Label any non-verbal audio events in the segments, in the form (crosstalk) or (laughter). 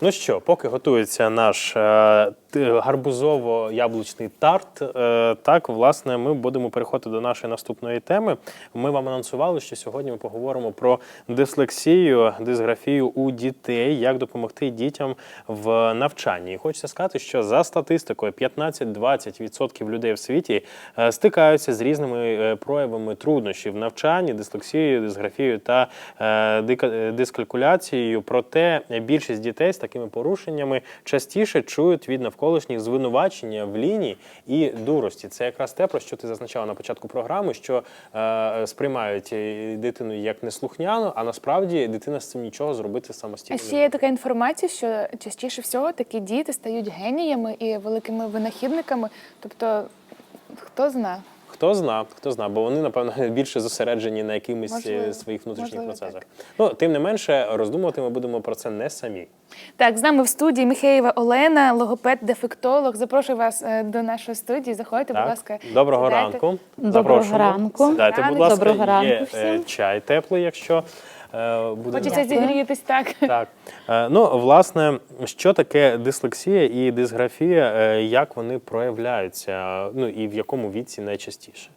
Ну що, поки готується наш е, гарбузово-яблучний тарт, е, так власне ми будемо переходити до нашої наступної теми. Ми вам анонсували, що сьогодні ми поговоримо про дислексію, дисграфію у дітей, як допомогти дітям в навчанні. І хочеться сказати, що за статистикою 15-20% людей в світі е, стикаються з різними е, проявами труднощів в навчанні, дислексією, дисграфією та е, е, дискалькуляцією. Проте більшість дітей з такими порушеннями частіше чують від навколишніх звинувачення в лінії і дурості. Це якраз те, про що ти зазначала на початку програми, що е, сприймають е, дитину як неслухняну, а насправді дитина з цим нічого зробити А самостійно. ще є така інформація, що частіше всього такі діти стають геніями і великими винахідниками. Тобто, хто зна? Хто зна, хто зна, бо вони, напевно, (laughs) більше зосереджені на якимись Можливо. е, своїх внутрішніх Можливо, процесах. Ну, тим не менше, роздумувати ми будемо про це не самі. Так, з нами в студії Михеєва Олена, логопед, дефектолог. Запрошую вас е, до нашої студії. Заходьте, будь ласка. Доброго сідайте. ранку. Доброго Запрошуємо. ранку. Сідайте, будь ласка. Доброго ранку Є всім. е, чай теплий, якщо е, буде. Хочеться зігрітись так. Так. Е, Ну, власне, що таке дислексія і дисграфія, е, як вони проявляються, ну і в якому віці найчастіше?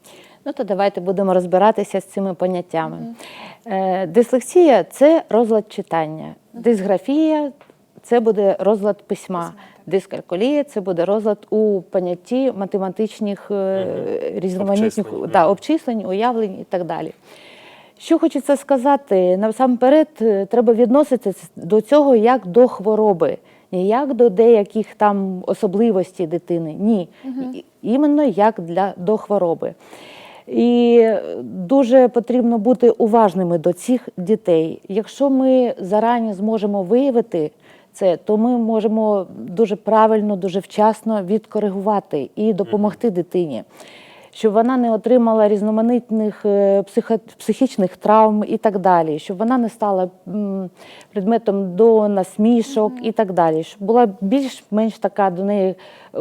Ну то давайте будемо розбиратися з цими поняттями. Е, Дислексія це розлад читання. Дисграфія це буде розлад письма. Дискалькулія це буде розлад у понятті математичних е, різноманітних Обчислень. да, обчислень, уявлень і так далі. Що хочеться сказати, насамперед е, треба відноситися до цього як до хвороби, не як до деяких там особливостей дитини. Ні, І- іменно як для, до хвороби. І дуже потрібно бути уважними до цих дітей. Якщо ми зарані зможемо виявити це, то ми можемо дуже правильно, дуже вчасно відкоригувати і допомогти дитині щоб вона не отримала різноманітних е, психічних травм і так далі, щоб вона не стала предметом до насмішок і так далі, щоб була більш-менш така до неї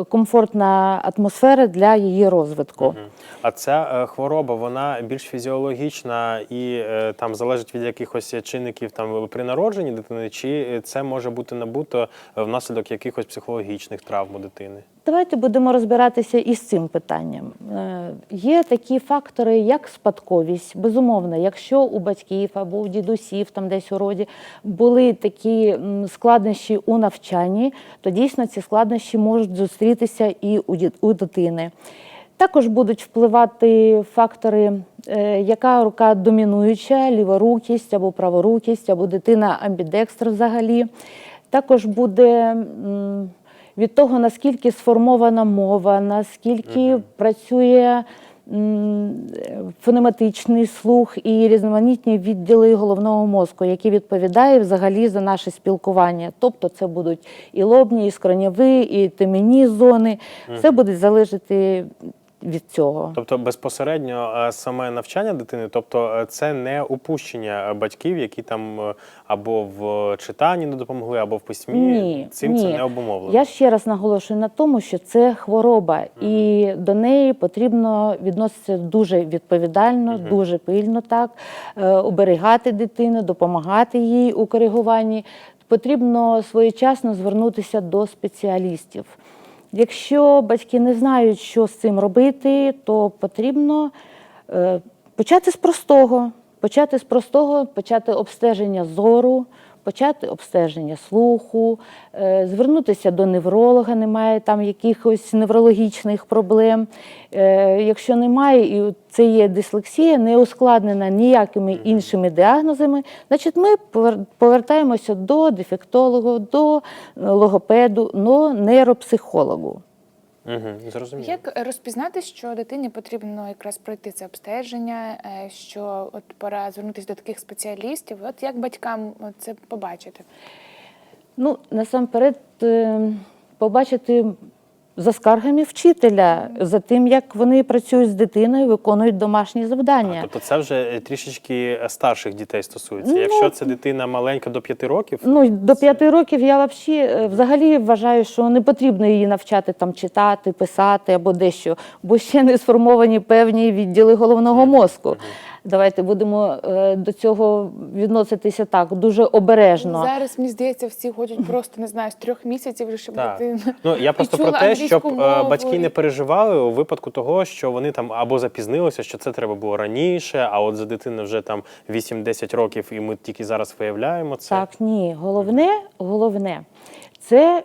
комфортна атмосфера для її розвитку. А ця е, хвороба вона більш фізіологічна і е, там залежить від якихось чинників там при народженні дитини, чи це може бути набуто е, внаслідок якихось психологічних травм у дитини? Давайте будемо розбиратися із цим питанням. Е, Є такі фактори, як спадковість. Безумовно, якщо у батьків або у дідусів, там десь у роді, були такі складнощі у навчанні, то дійсно ці складнощі можуть зустрітися і у дитини. Також будуть впливати фактори, е, яка рука домінуюча, ліворукість або праворукість, або дитина амбідекстр взагалі. Також буде від того, наскільки сформована мова, наскільки працює фонематичний слух і різноманітні відділи головного мозку, які відповідають взагалі за наше спілкування. Тобто це будуть і лобні, і скронєві, і темені зони. Все буде залежати від цього. Тобто безпосередньо е, саме навчання дитини, тобто е, це не упущення е, батьків, які там або в читанні не допомогли, або в письмі. Ні, Цим ні. це не обумовлено. Я ще раз наголошую на тому, що це хвороба, і до неї потрібно відноситися дуже відповідально, дуже пильно так, оберігати дитину, допомагати їй у коригуванні. Потрібно своєчасно звернутися до спеціалістів. Якщо батьки не знають, що з цим робити, то потрібно е, почати з простого. Почати з простого, почати обстеження зору, почати обстеження слуху, е, звернутися до невролога, немає там якихось неврологічних проблем. Е, Якщо немає, і це є дислексія, не ускладнена ніякими іншими діагнозами, значить ми повертаємося до дефектолога, до логопеду, но нейропсихологу. Угу, зрозуміло. Як розпізнати, що дитині потрібно якраз пройти це обстеження, е, що от пора звернутися до таких спеціалістів? От як батькам це побачити? Ну, насамперед, е, побачити за скаргами вчителя, за тим, як вони працюють з дитиною, виконують домашні завдання. Тобто це вже е, трішечки старших дітей стосується. Ну, Якщо це дитина маленька до 5 років, Ну, до п'яти років я взагалі, е, взагалі вважаю, що не потрібно її навчати там читати, писати або дещо, бо ще не сформовані певні відділи головного мозку. Давайте будемо е, до цього відноситися так дуже обережно. Зараз мені здається, всі хочуть просто не знаю з трьох місяців, вже щоб Так. дитина. Ну я (laughs) просто про те, щоб е, мову, батьки не переживали у випадку того, що вони там або запізнилися, що це треба було раніше, а от за дитини вже там 8-10 років, і ми тільки зараз виявляємо це. Так, ні. Головне, головне це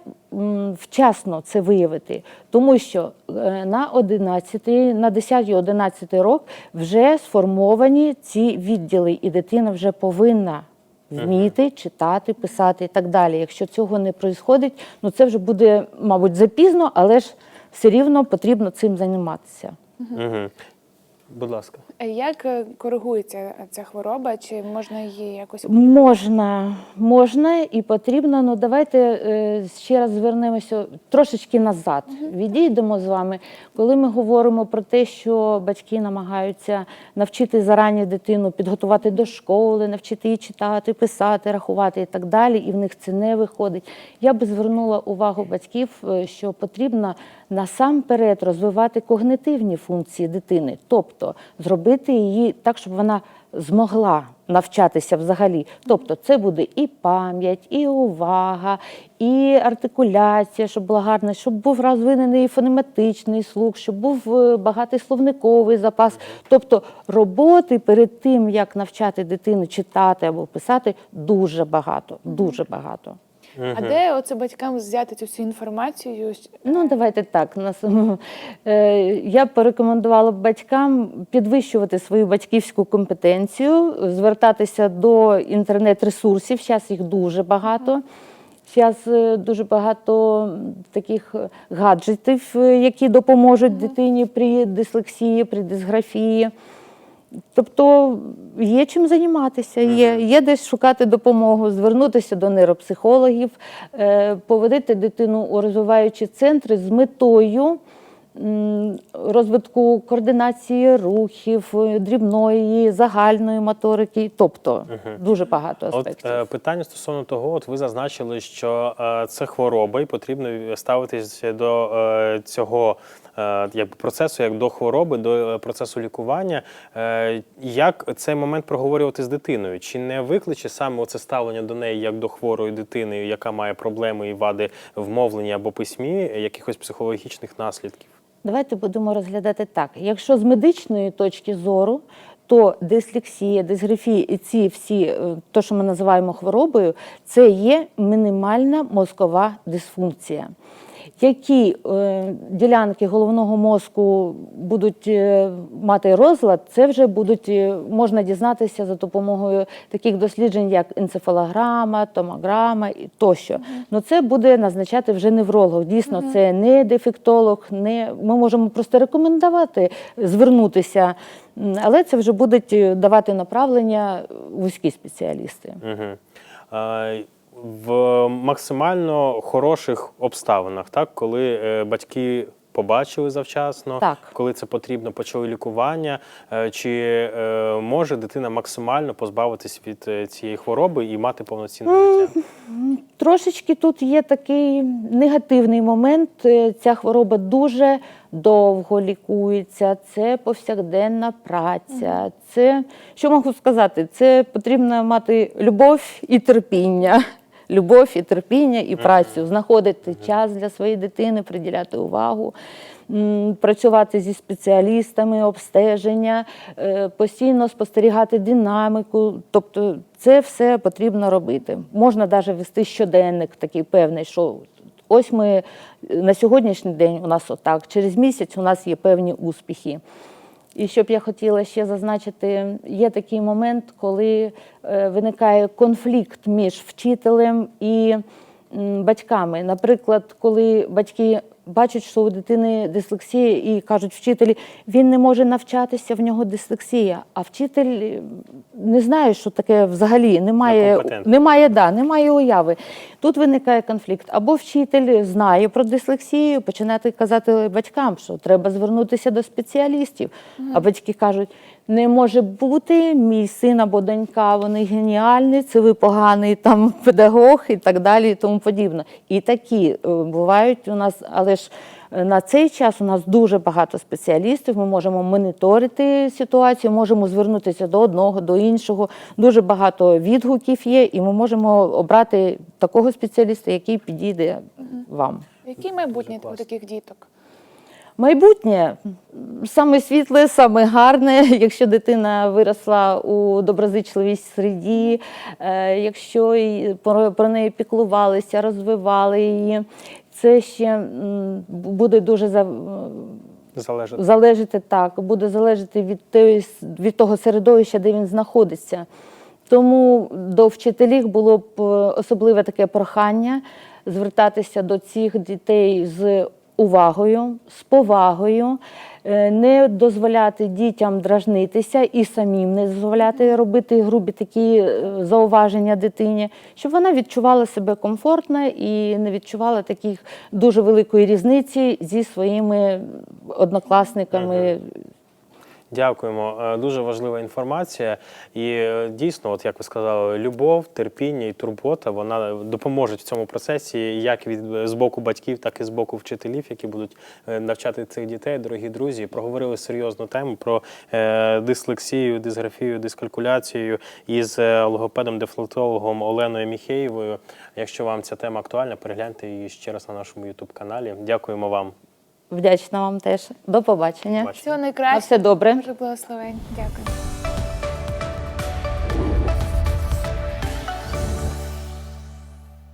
вчасно це виявити, тому що е, на 11, на 10-11 рок вже сформовані ці відділи, і дитина вже повинна вміти читати, писати і так далі. Якщо цього не відбувається, ну це вже буде, мабуть, запізно, але ж все рівно потрібно цим займатися. Угу. Будь ласка. А Як е, коригується ця хвороба? Чи можна її якось Можна, можна і потрібно. Ну давайте е, ще раз звернемося трошечки назад. Відійдемо з вами. Коли ми говоримо про те, що батьки намагаються навчити зарані дитину, підготувати до школи, навчити її читати, писати, рахувати і так далі, і в них це не виходить. Я би звернула увагу батьків, е, що потрібно насамперед розвивати когнитивні функції дитини, тобто зробити її так, щоб вона змогла навчатися взагалі. Тобто це буде і пам'ять, і увага, і артикуляція, щоб була гарна, щоб був розвинений фонематичний слух, щоб був е, багатий словниковий запас. Тобто роботи перед тим, як навчати дитину читати або писати, дуже багато, дуже багато. А де оце батькам взяти цю всю інформацію? Ну, давайте так. Нас, (laughs) е, я порекомендувала б батькам підвищувати свою батьківську компетенцію, звертатися до інтернет-ресурсів. Зараз їх дуже багато. Зараз дуже багато таких гаджетів, е, які допоможуть дитині при дислексії, при дисграфії. Тобто є чим займатися, є, є десь шукати допомогу, звернутися до нейропсихологів, е, поводити дитину у розвиваючі центри з метою розвитку координації рухів, е, дрібної, загальної моторики, тобто дуже багато От аспектів. е, питання стосовно того, от ви зазначили, що це хвороба, і потрібно ставитись до цього якби процесу, як до хвороби, до е, процесу лікування. Е, як цей момент проговорювати з дитиною? Чи не викличе саме оце ставлення до неї як до хворої дитини, яка має проблеми і вади в мовленні або письмі, якихось психологічних наслідків? Давайте будемо розглядати так. Якщо з медичної точки зору, то дислексія, дисграфія і ці всі, е, то, що ми називаємо хворобою, це є мінімальна мозкова дисфункція. Які е, ділянки головного мозку будуть е, мати розлад, це вже будуть е, можна дізнатися за допомогою таких досліджень, як енцефалограма, томограма і тощо. Ну це буде назначати вже невролог. Дійсно, це не дефектолог, не ми можемо просто рекомендувати звернутися, м, але це вже будуть давати направлення вузькі спеціалісти. Угу. Е, в максимально хороших обставинах, так, коли е, батьки побачили завчасно, Так. коли це потрібно, почали лікування, е, чи е, може дитина максимально позбавитись від е, цієї хвороби і мати повноцінне життя? Трошечки тут є такий негативний момент. Ця хвороба дуже довго лікується, це повсякденна праця. Це що можу сказати? Це потрібно мати любов і терпіння. Любов і терпіння і працю, знаходити час для своєї дитини, приділяти увагу, працювати зі спеціалістами, обстеження, е, постійно спостерігати динаміку. Тобто це все потрібно робити. Можна навіть вести щоденник такий певний, що ось ми на сьогоднішній день у нас отак, через місяць у нас є певні успіхи. І що б я хотіла ще зазначити, є такий момент, коли е, виникає конфлікт між вчителем і батьками. Наприклад, коли батьки бачать, що у дитини дислексія, і кажуть вчителі, він не може навчатися, в нього дислексія. А вчитель не знає, що таке взагалі, немає, немає, да, немає уяви. Тут виникає конфлікт. Або вчитель знає про дислексію, починати казати батькам, що треба звернутися до спеціалістів. А батьки кажуть: Не може бути мій син або донька, вони геніальні, це ви поганий там педагог і так далі, і тому подібне. І такі е, бувають у нас, але ж е, на цей час у нас дуже багато спеціалістів. Ми можемо моніторити ситуацію, можемо звернутися до одного, до іншого. Дуже багато відгуків є, і ми можемо обрати такого спеціаліста, який підійде вам. Яке майбутнє у таких діток? Майбутнє саме світле, саме гарне, (laughs) якщо дитина виросла у доброзичливій середі, е, якщо про, неї піклувалися, розвивали її. Це ще буде дуже за, Залежить. залежати так, буде залежати від, тої від того середовища, де він знаходиться. Тому до вчителів було б е, особливе таке прохання звертатися до цих дітей з увагою, з повагою, е, не дозволяти дітям дражнитися і самим не дозволяти робити грубі такі е, зауваження дитині, щоб вона відчувала себе комфортно і не відчувала таких дуже великої різниці зі своїми однокласниками. Дякуємо. Е, Дуже важлива інформація. І е, дійсно, от як ви сказали, любов, терпіння і турбота вона допоможе в цьому процесі як від з боку батьків, так і з боку вчителів, які будуть е, навчати цих дітей. Дорогі друзі, проговорили серйозну тему про е, дислексію, дисграфію, дискалькуляцію із е, логопедом дефлектологом Оленою Міхеєвою. Якщо вам ця тема актуальна, перегляньте її ще раз на нашому youtube каналі. Дякуємо вам. Вдячна вам теж. До побачення. Бачення. Всього На найкращого. все добре. Боже благословень. Дякую.